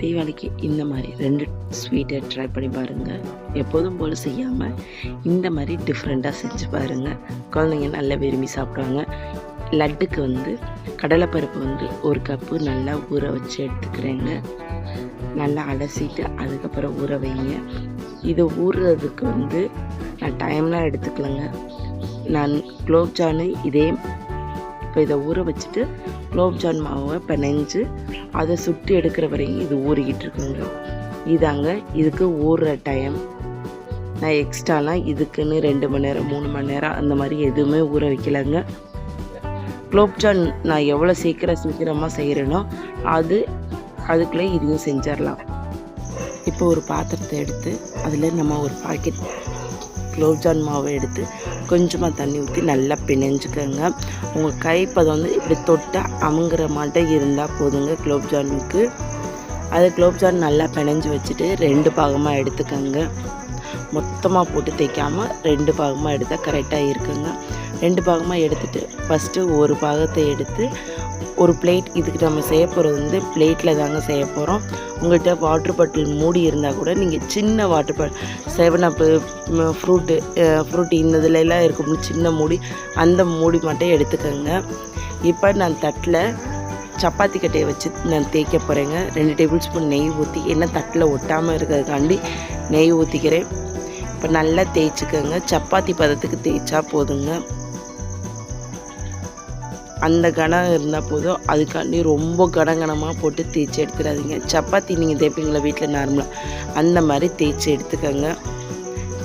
தீபாவளிக்கு இந்த மாதிரி ரெண்டு ஸ்வீட்டை ட்ரை பண்ணி பாருங்கள் எப்போதும் போல் செய்யாமல் இந்த மாதிரி டிஃப்ரெண்ட்டாக செஞ்சு பாருங்கள் குழந்தைங்க நல்லா விரும்பி சாப்பிடுவாங்க. லட்டுக்கு வந்து கடலைப்பருப்பு வந்து ஒரு கப்பு நல்லா ஊற வச்சு எடுத்துக்கிறேங்க. நல்லா அலசிட்டு அதுக்கப்புறம் ஊற வைங்க. இதை ஊறுறதுக்கு வந்து நான் டைம்லாம் எடுத்துக்கலங்க. நான் குலோப்ஜானு இதே இப்போ இதை ஊற வச்சுட்டு குலோப்ஜான் மாவை பிணைஞ்சு அதை சுட்டி எடுக்கிற வரைக்கும் இது ஊறிக்கிட்டு இருக்குங்க. இதாங்க இதுக்கு ஊறுற டைம் நான் எக்ஸ்ட்ராலாம் இதுக்குன்னு ரெண்டு மணி நேரம் மூணு மணி நேரம் அந்த மாதிரி எதுவுமே ஊற வைக்கலைங்க. குலோப்ஜான் நான் எவ்வளோ சீக்கிரம் சீக்கிரமாக செய்கிறேனோ அது அதுக்குள்ளே இதையும் செஞ்சிடலாம். இப்போ ஒரு பாத்திரத்தை எடுத்து அதில் நம்ம ஒரு பாக்கெட் குலோப்ஜான் மாவை எடுத்து கொஞ்சமாக தண்ணி ஊற்றி நல்லா பிணைஞ்சுக்கோங்க. உங்கள் கைப்பதம் வந்து இப்படி தொட்டு அமுங்குற மாட்டம் இருந்தால் போதுங்க குலோப்ஜானுக்கு அது குலோப்ஜான் நல்லா பிணைஞ்சு வச்சுட்டு ரெண்டு பாகமாக எடுத்துக்கோங்க. மொத்தமாக போட்டு தைக்காமல் ரெண்டு பாகமாக எடுத்தால் கரெக்டாக இருக்குங்க. ரெண்டு பாகமாக எடுத்துகிட்டு ஃபஸ்ட்டு ஒரு பாகத்தை எடுத்து ஒரு பிளேட் இதுக்கு நம்ம செய்ய போகிறது வந்து பிளேட்டில் தாங்க செய்ய போகிறோம் உங்கள்கிட்ட வாட்டர் பாட்டில் மூடி இருந்தால் கூட நீங்கள் சின்ன water bottle seven up fruit fruit இந்த இதுலலாம் இருக்கும். சின்ன மூடி அந்த மூடி மட்டும் எடுத்துக்கோங்க. இப்போ நான் தட்டில் சப்பாத்தி கட்டையை வச்சு நான் தேய்க்க போகிறேங்க ரெண்டு டேபிள் ஸ்பூன் நெய் ஊற்றி என்ன தட்டில் ஒட்டாமல் இருக்கிறதுக்காண்டி நெய் ஊற்றிக்கிறேன் இப்போ நல்லா தேய்ச்சிக்கோங்க. சப்பாத்தி பதத்துக்கு தேய்ச்சா போதுங்க. அந்த கனம் இருந்தால் போதும். அதுக்காண்டி ரொம்ப கடங்கனமாக போட்டு தேய்ச்சி எடுத்துடாதீங்க சப்பாத்தி நீங்கள் தேய்ப்பீங்களா வீட்டில் நார்மலாக அந்த மாதிரி தேய்ச்சி எடுத்துக்கோங்க.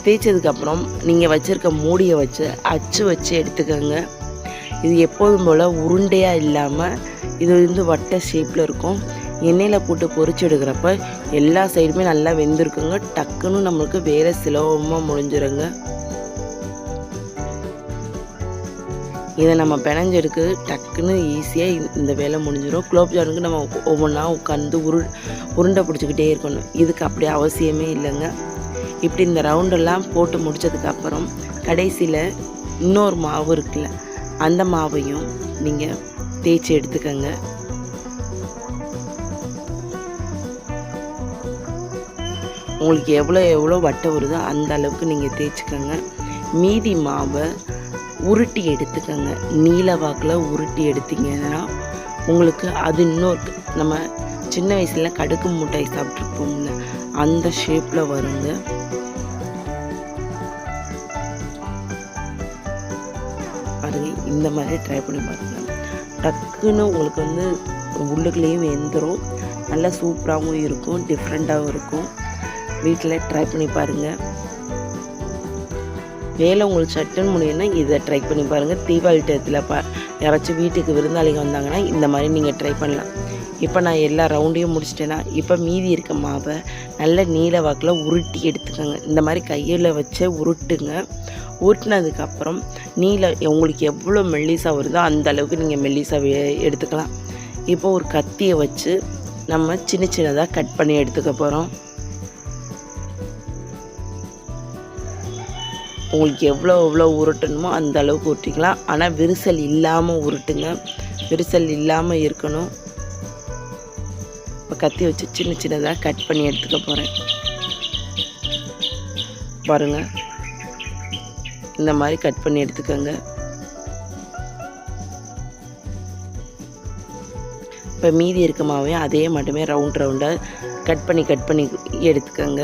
தேய்ச்சதுக்கப்புறம் நீங்கள் வச்சுருக்க மூடியை வச்சு அச்சு வச்சு எடுத்துக்கோங்க. இது எப்போதும் போல் உருண்டையாக இல்லாமல் இது வந்து வட்ட ஷேப்பில் இருக்கும். எண்ணெயில் போட்டு பொறிச்சு எடுக்கிறப்ப எல்லா சைடுமே நல்லா வெந்திருக்குங்க. டக்குன்னு நம்மளுக்கு வேலை சுலபமாக முடிஞ்சிருங்க. இதை நம்ம பிணைஞ்செடுக்கு டக்குன்னு ஈஸியாக இந்த வேலை முடிஞ்சிடும் குலோப்ஜாமுனுக்கு நம்ம ஒவ்வொன்றா உட்காந்து உரு உருண்டை பிடிச்சிக்கிட்டே இருக்கணும். இதுக்கு அப்படி அவசியமே இல்லைங்க. இப்படி இந்த ரவுண்டெல்லாம் போட்டு முடித்ததுக்கப்புறம் கடைசியில் இன்னொரு மாவு இருக்குல்ல அந்த மாவையும் நீங்கள் தேய்ச்சி எடுத்துக்கோங்க. உங்களுக்கு எவ்வளோ எவ்வளோ வட்டை வருதோ அந்த அளவுக்கு நீங்கள் தேய்ச்சிக்கோங்க. மீதி மாவை உருட்டி எடுத்துக்கோங்க. நீல வாக்கில் உருட்டி எடுத்தீங்கன்னா உங்களுக்கு அது இன்னொரு நம்ம சின்ன வயசுல கடுக்கு மிட்டாய் சாப்பிட்ருப்போம்ல அந்த ஷேப்பில் வருங்க. பாருங்க இந்த மாதிரி ட்ரை பண்ணி பாருங்க. டக்குன்னு உங்களுக்கு வந்து உள்ளுக்குள்ளேயும் வெந்துடும் நல்லா சூப்பராகவும் இருக்கும் டிஃப்ரெண்ட்டாகவும் இருக்கும். வீட்டில் ட்ரை பண்ணி பாருங்கள் வேலை உங்களுக்கு சட்டன் முடியும்னா இதை ட்ரை பண்ணி பாருங்கள் தீபாவளி டயத்தில் பா யாராச்சும் வீட்டுக்கு விருந்தாளிங்க வந்தாங்கன்னா இந்த மாதிரி நீங்கள் ட்ரை பண்ணலாம். இப்போ நான் எல்லா ரவுண்டையும் முடிச்சிட்டேன்னா இப்போ மீதி இருக்க மாவை நல்ல நீல வாக்கில் உருட்டி எடுத்துக்கோங்க. இந்த மாதிரி கையில் வச்சு உருட்டுங்க. உருட்டினதுக்கப்புறம் நீல உங்களுக்கு எவ்வளோ மெல்லிசாக வருதோ அந்த அளவுக்கு நீங்கள் மெல்லிசாக எடுத்துக்கலாம். இப்போ ஒரு கத்தியை வச்சு நம்ம சின்ன சின்னதாக கட் பண்ணி எடுத்துக்க போகிறோம் உங்களுக்கு எவ்வளோ எவ்வளோ உருட்டணுமோ அந்த அளவுக்கு உருட்டிக்கலாம். ஆனால் விரிசல் இல்லாமல் உருட்டுங்க. விரிசல் இல்லாமல் இருக்கணும். இப்போ கத்தி வச்சு சின்ன சின்னதாக கட் பண்ணி எடுத்துக்க போகிறேன் பாருங்கள் இந்த மாதிரி கட் பண்ணி எடுத்துக்கோங்க. இப்போ மீதி இருக்க மாவையும் அதே மட்டுமே ரவுண்ட் ரவுண்டாக கட் பண்ணி கட் பண்ணி எடுத்துக்கோங்க.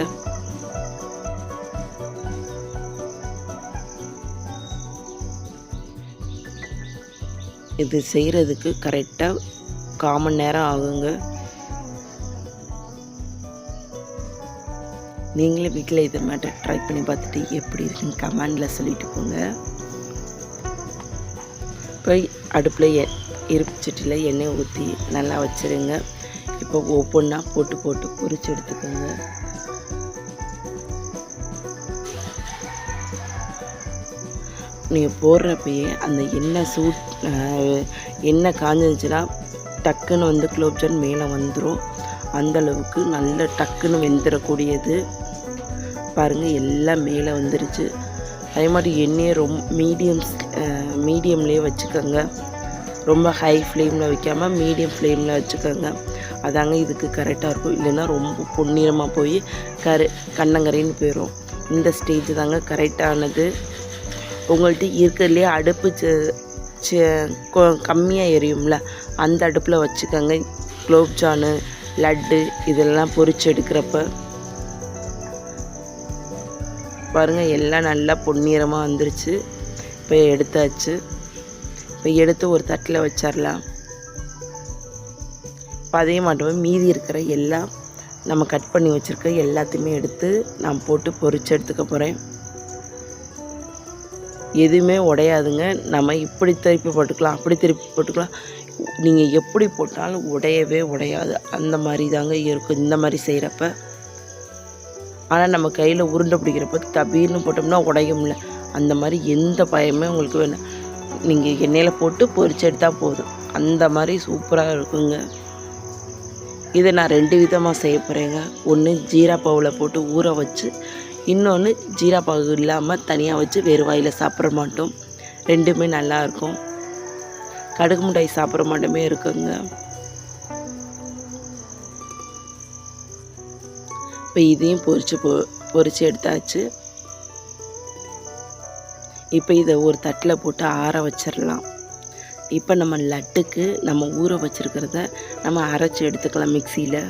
இது செய்கிறதுக்கு கரெக்டாக காமன் நேரம் ஆகுங்க. நீங்களே வீட்டில் இதை மாதிரி ட்ரை பண்ணி பார்த்துட்டு எப்படி இருக்குன்னு கமெண்டில் சொல்லிட்டு போங்க. போய் அடுப்பில் எ இருப்பு சட்டியில் எண்ணெய் ஊற்றி நல்லா வச்சுருங்க. இப்போ ஒவ்வொன்றா போட்டு போட்டு பொறிச்சு எடுத்துக்கோங்க. நீங்கள் போடுறப்பயே அந்த எண்ணெய் சூட் எண்ணெய் காஞ்சிருந்துச்சுன்னா டக்குன்னு வந்து குலோப்ஜான் மேலே வந்துடும் அந்தளவுக்கு நல்ல டக்குன்னு வெந்துடக்கூடியது பாருங்கள் எல்லாம் மேலே வந்துருச்சு. அதே மாதிரி எண்ணெயை ரொம் மீடியம் மீடியம்லேயே வச்சுக்கோங்க. ரொம்ப ஹை ஃப்ளேமில் வைக்காமல் மீடியம் ஃப்ளேமில் வச்சுக்கோங்க. அதாங்க இதுக்கு கரெக்டாக இருக்கும். இல்லைன்னா ரொம்ப பொன்னிறமாக போய் கரு கண்ணங்கரைன்னு போயிடும் இந்த ஸ்டேஜ் தாங்க கரெக்டானது உங்கள்கிட்ட இருக்கிறதுலே அடுப்பு கம்மியாக எரியும்ல அந்த அடுப்பில் வச்சுக்கோங்க. குலோப்ஜானு லட்டு இதெல்லாம் பொரிச்சு எடுக்கிறப்ப. பாருங்கள் எல்லாம் நல்லா பொன்னிறமாக வந்துருச்சு. இப்போ எடுத்தாச்சு. இப்போ எடுத்து ஒரு தட்டில் வச்சிடலாம் இப்போ அதே மாட்டோம் மீதி இருக்கிற எல்லாம் நம்ம கட் பண்ணி வச்சுருக்க எல்லாத்தையுமே எடுத்து நான் போட்டு பொரிச்சு எடுத்துக்க போகிறேன் எதுவுமே உடையாதுங்க. நம்ம இப்படி திருப்பி போட்டுக்கலாம் அப்படி திருப்பி போட்டுக்கலாம். நீங்கள் எப்படி போட்டாலும் உடையவே உடையாது. அந்த மாதிரி தாங்க இருக்கும். இந்த மாதிரி செய்கிறப்ப ஆனால் நம்ம கையில் உருண்டை பிடிக்கிறப்ப தபீர்னு போட்டோம்னா உடையும்ல அந்த மாதிரி எந்த பயமே உங்களுக்கு வேணும் நீங்கள் எண்ணெயில் போட்டு பொரிச்சு எடுத்தால் போதும். அந்த மாதிரி சூப்பராக இருக்குங்க. இதை நான் ரெண்டு விதமாக செய்ய போகிறேங்க ஒன்று ஜீரா பவுல போட்டு ஊற வச்சு இன்னொன்று ஜீரா பாகு இல்லாமல் தனியாக வச்சு வேறு வாயில் சாப்பிட மாட்டோம். ரெண்டுமே நல்லாயிருக்கும் கடுகு மிட்டாய் சாப்பிட்ற மாட்டோமே இருக்குங்க. இப்போ இதையும் பொறிச்சு பொ பொறிச்சு எடுத்தாச்சு. இப்போ இதை ஒரு தட்டில் போட்டு ஆற வச்சிடலாம் இப்போ நம்ம லட்டுக்கு நம்ம ஊற வச்சுருக்கிறத நம்ம அரைச்சி எடுத்துக்கலாம் மிக்சியில்.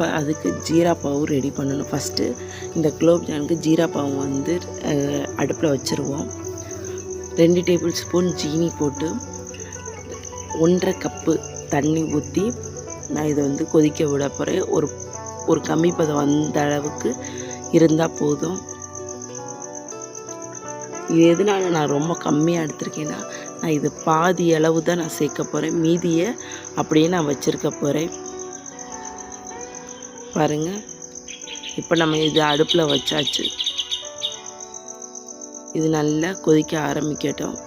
இப்போ அதுக்கு ஜீரா பாவு ரெடி பண்ணணும். ஃபஸ்ட்டு இந்த குலோப்ஜானுக்கு ஜீராப்பாவும் ஜீரா பாவு வந்து அடுப்பில் வச்சுருவோம். ரெண்டு டேபிள் ஸ்பூன் ஜீனி போட்டு ஒன்றரை கப்பு தண்ணி ஊற்றி நான் இதை வந்து கொதிக்க விட போகிறேன் ஒரு ஒரு கம்மி பதம் வந்த அளவுக்கு இருந்தால் போதும். இது எதனால நான் ரொம்ப கம்மியாக எடுத்திருக்கேன்னா நான் இது பாதி அளவு தான் நான் சேர்க்க போகிறேன் மீதியை அப்படியே நான் வச்சுருக்க போகிறேன் பாருங்கள் இப்போ நம்ம இது அடுப்பில் வச்சாச்சு. இது நல்லா கொதிக்க ஆரம்பிக்கட்டும்.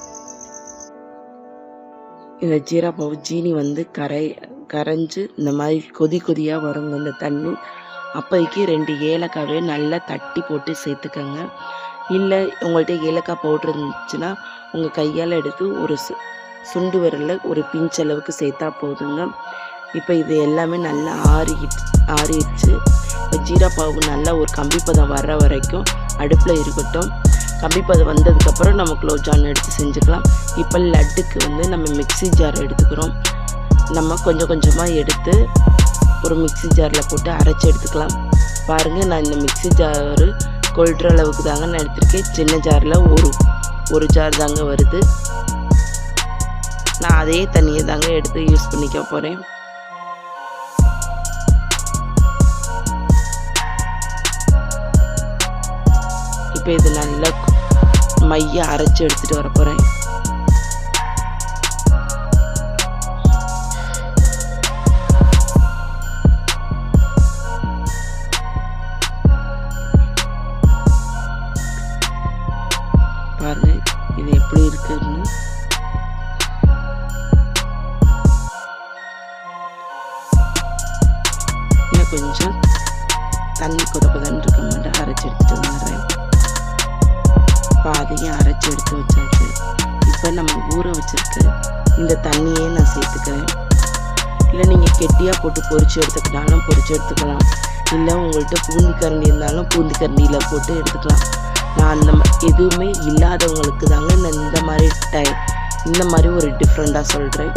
இந்த ஜீரா பவு ஜீனி வந்து கரை கரைஞ்சு இந்த மாதிரி கொதி கொதியாக வருங்க இந்த தண்ணி அப்போதைக்கு ரெண்டு ஏலக்காவே நல்லா தட்டி போட்டு சேர்த்துக்கோங்க. இல்லை உங்கள்கிட்ட ஏலக்காய் பவுட்ரு இருந்துச்சுன்னா உங்கள் கையால் எடுத்து ஒரு சு சுண்டு விரலில் ஒரு பிஞ்ச் அளவுக்கு சேர்த்தா போதுங்க. இப்போ இது எல்லாமே நல்லா ஆறிக்கிட்டு ஆறிடுச்சு. இப்போ ஜீரா பாவு நல்லா ஒரு கம்பி பதம் வர்ற வரைக்கும் அடுப்பில் இருக்கட்டும். கம்பி பதம் வந்ததுக்கப்புறம் நம்ம குலோப்ஜான் எடுத்து செஞ்சுக்கலாம். இப்போ லட்டுக்கு வந்து நம்ம மிக்சி ஜார் எடுத்துக்கிறோம். நம்ம கொஞ்சம் கொஞ்சமாக எடுத்து ஒரு மிக்சி ஜாரில் போட்டு அரைச்சி எடுத்துக்கலாம். பாருங்கள் நான் இந்த மிக்சி ஜாரு கொள்கிற அளவுக்கு தாங்க நான் எடுத்திருக்கேன். சின்ன ஜாரில் ஒரு ஒரு ஜார் தாங்க வருது. நான் அதே தண்ணியை தாங்க எடுத்து யூஸ் பண்ணிக்க போகிறேன் இப்போ இதில் நல்லா மைய அரைச்சி எடுத்துகிட்டு வர போகிறேன் பாருங்க இது எப்படி இருக்குன்னு. கொஞ்சம் தண்ணி கொத கொதன்னு இருக்க மாட்டேன். அரைச்சி எடுத்துட்டு வந்துடுறேன். பாதையும் அரைச்சி எடுத்து வச்சாச்சு. இப்போ நம்ம ஊற வச்சிருக்க இந்த தண்ணியே நான் சேர்த்துக்கிறேன். இல்லை நீங்கள் கெட்டியாக போட்டு பொறிச்சு எடுத்துக்கிட்டாலும் பொறிச்சு எடுத்துக்கலாம். இல்லை உங்கள்கிட்ட பூந்தி கரண்டி இருந்தாலும் பூந்தி கரண்டியில் போட்டு எடுத்துக்கலாம். நான் அந்த எதுவுமே இல்லாதவங்களுக்கு தாங்க நான் இந்த மாதிரி டை இந்த மாதிரி ஒரு டிஃப்ரெண்ட்டாக சொல்கிறேன்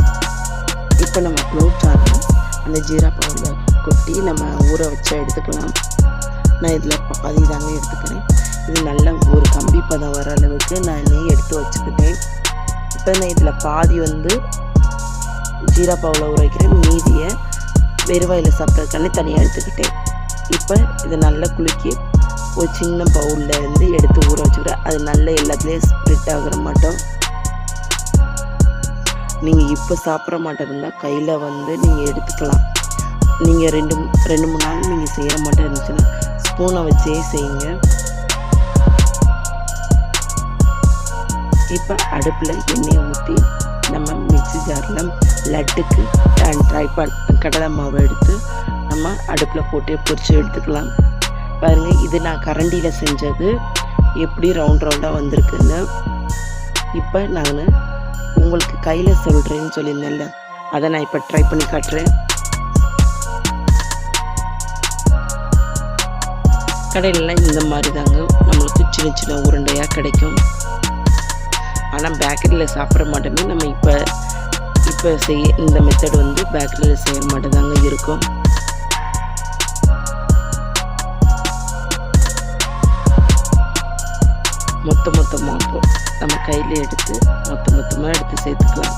இப்போ நம்ம க்ளோவ் சாரில் அந்த ஜீரா பவுடர் கொட்டி நம்ம ஊற வச்சு எடுத்துக்கலாம். நான் இதில் பாதி தாங்க எடுத்துக்கிறேன். இது நல்ல ஒரு கம்பி பதம் வர அளவுக்கு நான் நெய் எடுத்து வச்சுக்கிட்டேன். இப்போ நான் இதில் பாதி வந்து ஜீரா பாவில் ஊற மீதியை வெறுவாயில் சாப்பிட்றதுக்கான தனியாக எடுத்துக்கிட்டேன். இப்போ இதை நல்லா குலுக்கி ஒரு சின்ன பவுலில் இருந்து எடுத்து ஊற வச்சுக்கிறேன். அது நல்ல எல்லாத்துலேயும் ஸ்ப்ரிட் ஆகிற மாட்டோம். நீங்கள் இப்போ சாப்பிட்ற மாட்டோம் இருந்தால் கையில் வந்து நீங்கள் எடுத்துக்கலாம். நீங்கள் ரெண்டு ரெண்டு மூணு நாள் நீங்கள் செய்கிற மாட்டோம் இருந்துச்சுன்னா ஸ்பூனை வச்சே செய்யுங்க. இப்போ அடுப்பில் எண்ணெயை ஊற்றி நம்ம மிக்ஸி ஜாரில் லட்டுக்கு ட்ரை பண்ண கடலை மாவை எடுத்து நம்ம அடுப்பில் போட்டு பொரிச்சு எடுத்துக்கலாம். பாருங்கள் இது நான் கரண்டியில் செஞ்சது எப்படி ரவுண்ட் ரவுண்டாக வந்திருக்குன்னு. இப்போ நான் உங்களுக்கு கையில் சொல்கிறேன்னு சொல்லியிருந்தேன்ல அதை நான் இப்போ ட்ரை பண்ணி காட்டுறேன். கடையிலலாம் இந்த மாதிரி தாங்க நம்மளுக்கு சின்ன சின்ன உருண்டையாக கிடைக்கும். ஆனால் பேக்கரியில் சாப்பிட்ற மாட்டோமே. நம்ம இப்போ இப்போ செய்ய இந்த மெத்தட் வந்து பேக்கரியில் செய்ய மாட்டேதாங்க இருக்கும். மொத்த மொத்தமாக நம்ம கையில் எடுத்து மொத்த மொத்தமாக எடுத்து சேர்த்துக்கலாம்.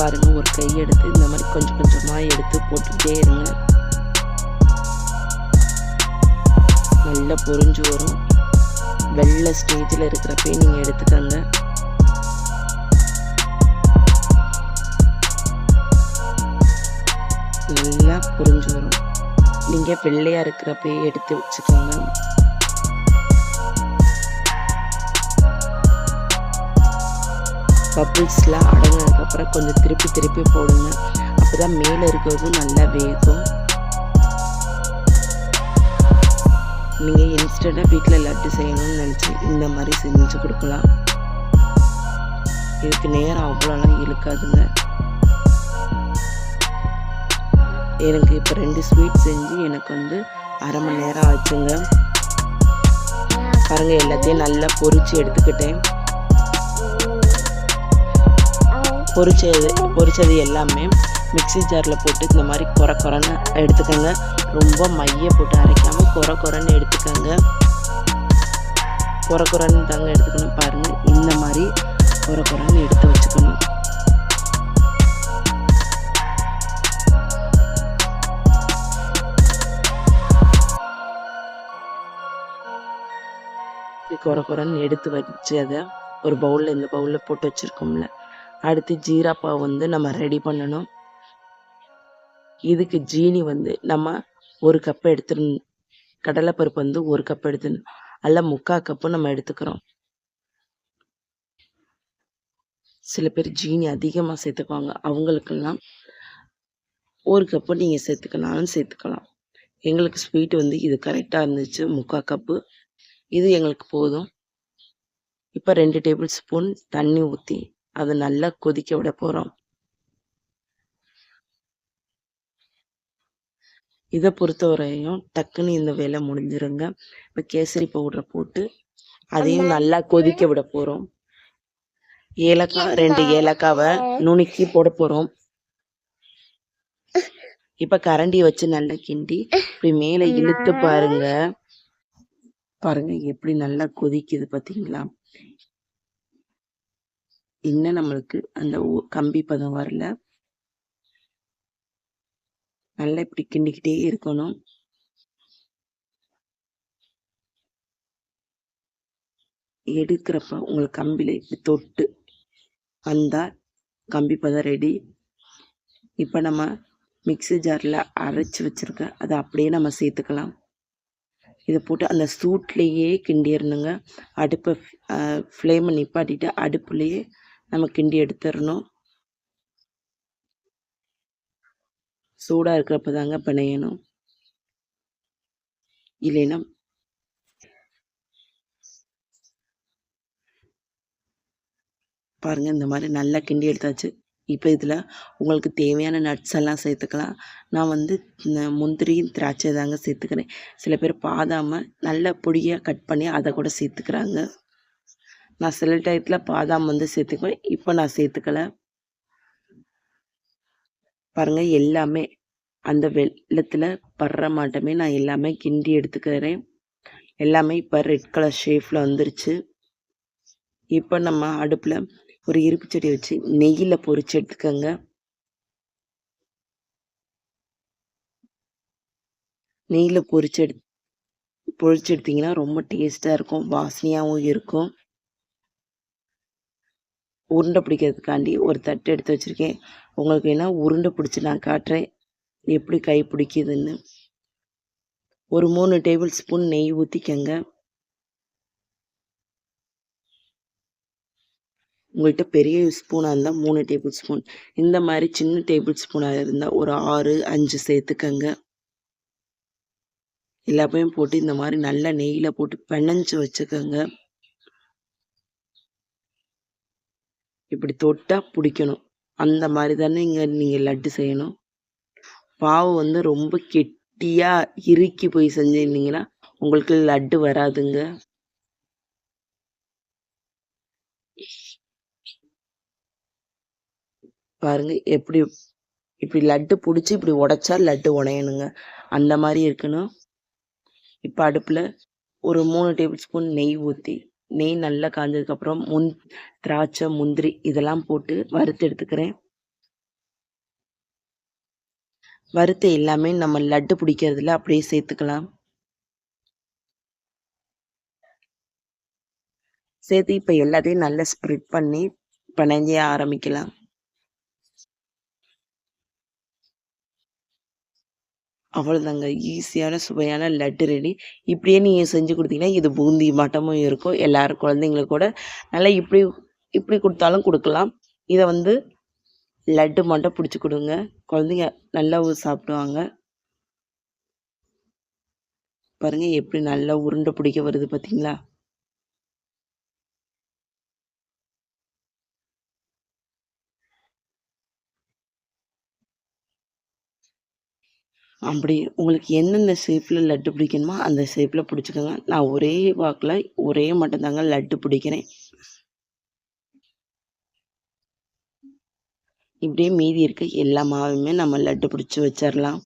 பாருங்க ஒரு கை எடுத்து இந்த மாதிரி கொஞ்சம் கொஞ்சமாக எடுத்து போட்டுக்கிட்டே இருங்க. நல்லா பொறிஞ்சு வரும். வெள்ளை ஸ்டேஜில் இருக்கிறப்பே நீங்கள் எடுத்துக்கோங்க. நல்லா புரிஞ்சு வரும். நீங்கள் வெள்ளையாக இருக்கிறப்பே எடுத்து வச்சுக்கோங்க. பப்புள்ஸ்லாம் அடங்கினதுக்கப்புறம் கொஞ்சம் திருப்பி திருப்பி போடுங்க. அப்போ தான் மேலே இருக்கிறதும் நல்லா வேகும். நீங்கள் இன்ஸ்டண்ட்டாக வீட்டில் லட்டு செய்யணும்னு நினச்சி இந்த மாதிரி செஞ்சு கொடுக்கலாம். இதுக்கு நேரம் அவ்வளோலாம் இழுக்காதுங்க. எனக்கு இப்போ ரெண்டு ஸ்வீட் செஞ்சு எனக்கு வந்து அரை மணி நேரம் ஆச்சுங்க. பாருங்கள் எல்லாத்தையும் நல்லா பொறிச்சு எடுத்துக்கிட்டேன். பொரிச்சது பொரிச்சது எல்லாமே மிக்ஸி ஜாரில் போட்டு இந்த மாதிரி குறை குறைன்னு எடுத்துக்கோங்க. ரொம்ப மைய போட்டு அரைக்காமல் குறை குறைன்னு எடுத்துக்கோங்க. குறை குறைன்னு தாங்க எடுத்துக்கணும் பாருங்கள் இந்த மாதிரி குறை குறைன்னு எடுத்து வச்சுக்கணும். குறை குறைன்னு எடுத்து வச்சு அதை ஒரு பவுலில் இந்த பவுலில் போட்டு வச்சுருக்கோம்ல. அடுத்து ஜீராப்பா வந்து நம்ம ரெடி பண்ணணும். இதுக்கு ஜீனி வந்து நம்ம ஒரு கப் எடுத்து கடலைப்பருப்பு வந்து ஒரு கப் எடுத்துடணும். அல்ல முக்கால் கப்பு நம்ம எடுத்துக்கிறோம். சில பேர் ஜீனி அதிகமாக சேர்த்துக்குவாங்க. அவங்களுக்கெல்லாம் ஒரு கப்பு நீங்கள் சேர்த்துக்கனாலும் சேர்த்துக்கலாம். எங்களுக்கு ஸ்வீட் வந்து இது கரெக்டாக இருந்துச்சு. முக்கால் கப்பு இது எங்களுக்கு போதும். இப்போ ரெண்டு டேபிள் ஸ்பூன் தண்ணி ஊற்றி அதை நல்லா கொதிக்க விட போகிறோம் இதை பொறுத்தவரையும் டக்குன்னு இந்த வேலை முடிஞ்சிருங்க. இப்போ கேசரி பவுடரை போட்டு அதையும் நல்லா கொதிக்க விட போகிறோம் ஏலக்காய் ரெண்டு ஏலக்காவை நுணுக்கி போட போகிறோம் இப்போ கரண்டி வச்சு நல்லா கிண்டி இப்படி மேலே இழுத்து பாருங்க. பாருங்க எப்படி நல்லா கொதிக்குது பார்த்தீங்களா இன்னும் நம்மளுக்கு அந்த கம்பி பதம் வரல. நல்லா இப்படி கிண்டிக்கிட்டே இருக்கணும். எடுக்கிறப்ப உங்களுக்கு கம்பியில் இப்படி தொட்டு வந்தால் கம்பி பதம் ரெடி இப்போ நம்ம மிக்ஸி ஜாரில் அரைச்சி வச்சுருக்க அதை அப்படியே நம்ம சேர்த்துக்கலாம். இதை போட்டு அந்த சூட்லேயே கிண்டிடணுங்க அடுப்பை ஃப்ளேமை நிப்பாட்டிட்டு அடுப்புலேயே நம்ம கிண்டி எடுத்துடணும் சூடாக இருக்கிறப்ப தாங்க பிணையணும். இல்லைன்னா பாருங்கள் இந்த மாதிரி நல்லா கிண்டி எடுத்தாச்சு. இப்போ இதில் உங்களுக்கு தேவையான நட்ஸ் எல்லாம் சேர்த்துக்கலாம். நான் வந்து முந்திரியும் திராட்சை தாங்க சேர்த்துக்கிறேன். சில பேர் பாதாமல் நல்ல பொடியாக கட் பண்ணி அதை கூட சேர்த்துக்கிறாங்க. நான் சில டயத்தில் பாதாம் வந்து சேர்த்துக்குவேன். இப்போ நான் சேர்த்துக்கலை. பாருங்கள் எல்லாமே அந்த வெள்ளத்தில் படுற மாட்டமே. நான் எல்லாமே கிண்டி எடுத்துக்கிறேன். எல்லாமே இப்போ ரெட் கலர் ஷேஃபில் வந்துருச்சு. இப்போ நம்ம அடுப்பில் ஒரு இருப்பு செடி வச்சு நெய்யில் பொறிச்சு எடுத்துக்கோங்க. நெய்யில் பொறிச்சு எடு பொறிச்சு எடுத்திங்கன்னா ரொம்ப டேஸ்ட்டாக இருக்கும். வாசனையாகவும் இருக்கும். உருண்டை பிடிக்கிறதுக்காண்டி ஒரு தட்டு எடுத்து வச்சுருக்கேன். உங்களுக்கு வேணால் உருண்டை பிடிச்சி நான் காட்டுறேன். எப்படி கை பிடிக்குதுன்னு. ஒரு மூணு டேபிள் ஸ்பூன் நெய் ஊற்றிக்கங்க உங்கள்கிட்ட பெரிய ஸ்பூனாக இருந்தால் மூணு டேபிள் ஸ்பூன். இந்த மாதிரி சின்ன டேபிள் ஸ்பூனாக இருந்தால் ஒரு ஆறு அஞ்சு சேர்த்துக்கங்க. எல்லாமே போட்டு இந்த மாதிரி நல்லா நெய்யில் போட்டு பிணைஞ்சு வச்சுக்கோங்க. இப்படி தொட்டால் பிடிக்கணும். அந்த மாதிரி தானே இங்கே நீங்கள் லட்டு செய்யணும். பாவு வந்து ரொம்ப கெட்டியாக இறுக்கி போய் செஞ்சிருந்தீங்கன்னா உங்களுக்கு லட்டு வராதுங்க. பாருங்க எப்படி இப்படி லட்டு பிடிச்சி இப்படி உடைச்சா லட்டு உடையணுங்க. அந்த மாதிரி இருக்கணும். இப்போ அடுப்பில் ஒரு மூணு டேபிள் ஸ்பூன் நெய் ஊற்றி நெய் நல்லா காஞ்சதுக்கப்புறம் முந் திராட்சை முந்திரி இதெல்லாம் போட்டு வறுத்து எடுத்துக்கிறேன். வறுத்த எல்லாமே நம்ம லட்டு பிடிக்கிறதுல அப்படியே சேர்த்துக்கலாம். சேர்த்து இப்போ எல்லாத்தையும் நல்லா ஸ்ப்ரெட் பண்ணி பிணைஞ்ச ஆரம்பிக்கலாம். அவ்வளோதாங்க ஈஸியான சுவையான லட்டு ரெடி இப்படியே நீங்கள் செஞ்சு கொடுத்தீங்கன்னா இது பூந்தி மட்டமும் இருக்கும். எல்லோரும் குழந்தைங்களுக்கு கூட நல்லா இப்படி இப்படி கொடுத்தாலும் கொடுக்கலாம். இதை வந்து லட்டு மட்டும் பிடிச்சி கொடுங்க. குழந்தைங்க நல்லா சாப்பிடுவாங்க. பாருங்கள் எப்படி நல்லா உருண்டை பிடிக்க வருது பார்த்தீங்களா அப்படி உங்களுக்கு எந்தெந்த ஷேப்பில் லட்டு பிடிக்கணுமோ அந்த ஷேப்பில் பிடிச்சிக்கோங்க. நான் ஒரே வாக்கில் ஒரே மட்டும்தாங்க லட்டு பிடிக்கிறேன். இப்படியே மீதி இருக்க எல்லா மாவுமே நம்ம லட்டு பிடிச்சி வச்சிடலாம்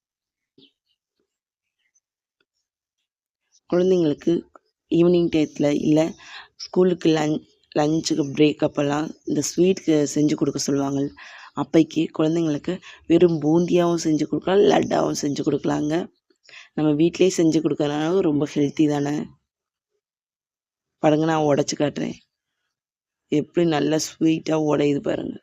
குழந்தைங்களுக்கு ஈவினிங் டயத்தில் இல்லை ஸ்கூலுக்கு லஞ்ச் லஞ்சுக்கு பிரேக் அப்போல்லாம் இந்த ஸ்வீட்டுக்கு செஞ்சு கொடுக்க சொல்லுவாங்க. அப்பைக்கு குழந்தைங்களுக்கு வெறும் பூந்தியாகவும் செஞ்சு கொடுக்கலாம் லட்டாகவும் செஞ்சு கொடுக்கலாங்க. நம்ம வீட்டிலே செஞ்சு கொடுக்கறனால ரொம்ப ஹெல்த்தி தானே. பாருங்க நான் உடச்சி காட்டுறேன். எப்படி நல்லா ஸ்வீட்டாக உடையுது பாருங்கள்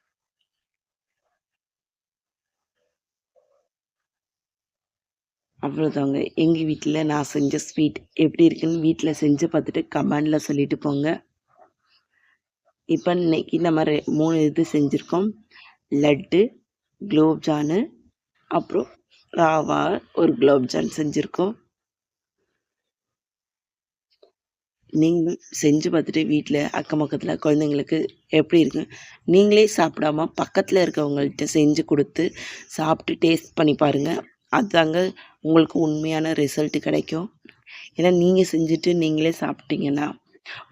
அவ்வளோதாங்க எங்கள் வீட்டில் நான் செஞ்ச ஸ்வீட் எப்படி இருக்குன்னு வீட்டில் செஞ்சு பார்த்துட்டு கமெண்டில் சொல்லிட்டு போங்க. இப்போ இன்னைக்கு நம்ம மூணு இது செஞ்சுருக்கோம். லட்டு குலோப்ஜானு அப்புறம் ராவா ஒரு குலோப்ஜான் செஞ்சுருக்கோம். நீங்கள் செஞ்சு பார்த்துட்டு வீட்டில் அக்கம் பக்கத்தில் குழந்தைங்களுக்கு எப்படி இருக்கு நீங்களே சாப்பிடாம பக்கத்தில் இருக்கவங்கள்ட்ட செஞ்சு கொடுத்து சாப்பிட்டு டேஸ்ட் பண்ணி பாருங்கள் அதுதாங்க உங்களுக்கு உண்மையான ரிசல்ட் கிடைக்கும். ஏன்னா நீங்கள் செஞ்சுட்டு நீங்களே சாப்பிட்டீங்கன்னா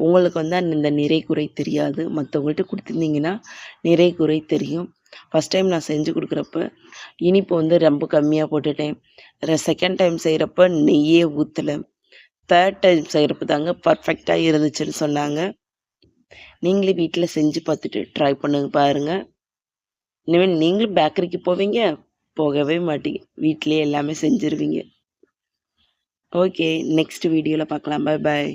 உங்களுக்கு வந்து அந்த நிறை குறை தெரியாது. மற்றவங்கள்ட்ட கொடுத்துருந்தீங்கன்னா நிறை குறை தெரியும். ஃபஸ்ட் டைம் நான் செஞ்சு கொடுக்குறப்ப இனிப்பு வந்து ரொம்ப கம்மியாக போட்டுட்டேன். செகண்ட் டைம் செய்கிறப்ப நெய்யே ஊற்றலை தேர்ட் டைம் செய்கிறப்ப தாங்க பர்ஃபெக்டாக இருந்துச்சுன்னு சொன்னாங்க. நீங்களே வீட்டில் செஞ்சு பார்த்துட்டு ட்ரை பண்ணுங்க பாருங்கள் இனிமேல் நீங்களும் பேக்கரிக்கு போவீங்க போகவே மாட்டீங்க. வீட்டிலே எல்லாமே செஞ்சுருவீங்க. ஓகே நெக்ஸ்ட் வீடியோவில் பார்க்கலாம். பாய் பாய்